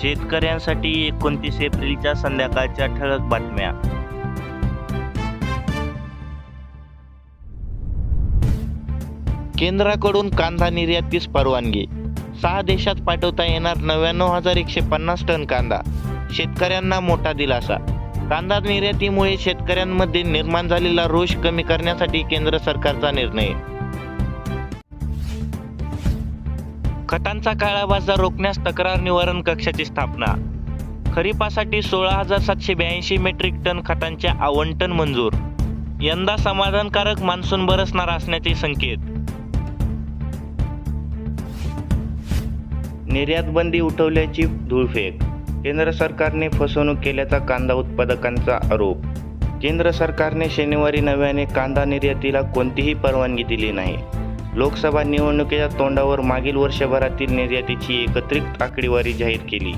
शेतकऱ्यांसाठी एकोणतीस एप्रिलच्या संध्याकाळच्या ठळक बातम्या. केंद्राकडून कांदा निर्यातीस परवानगी. सहा देशात पाठवता येणार नव्याण्णव हजार एकशे पन्नास टन कांदा. शेतकऱ्यांना मोठा दिलासा. कांदा निर्यातीमुळे शेतकऱ्यांमध्ये निर्माण झालेला रोष कमी करण्यासाठी केंद्र सरकारचा निर्णय. खतांचा काळा बाजार रोखण्यास तक्रार निवारण कक्षाची स्थापना. खरीपासाठी सोळा हजार सातशे ब्याऐंशी मेट्रिक टन खतांचे आवंटन मंजूर. यंदा समाधानकारक मान्सून बरसणार असण्याचे संकेत. निर्यात बंदी उठवल्याची धूळफेक. केंद्र सरकारने फसवणूक केल्याचा कांदा उत्पादकांचा आरोप. केंद्र सरकारने शनिवारी नव्याने कांदा निर्यातीला कोणतीही परवानगी दिली नाही. लोकसभा निवडणुकीच्या तोंडावर मागील वर्षभरातील निर्यातीची एकत्रित आकडेवारी जाहीर केली.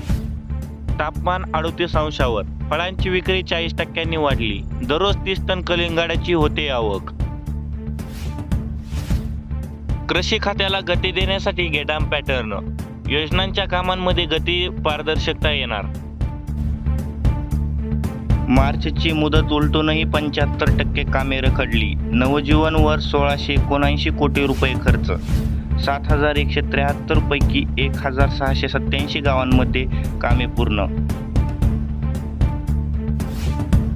तापमान अडतीस अंशावर फळांची विक्री चाळीस टक्क्यांनी वाढली. दररोज तीस टन कलिंगाडाची होते आवक. कृषी खात्याला गती देण्यासाठी गेडाम पॅटर्न. योजनांच्या कामांमध्ये गती पारदर्शकता येणार. मार्चची मुदत उलटूनही पंच्याहत्तर टक्के कामे रखडली. नवजीवनवर सोळाशे एकोणऐंशी कोटी रुपये खर्च. सात हजार एकशे त्र्याहत्तर पैकी एक हजार सहाशे सत्याऐंशी गावांमध्ये कामे पूर्ण.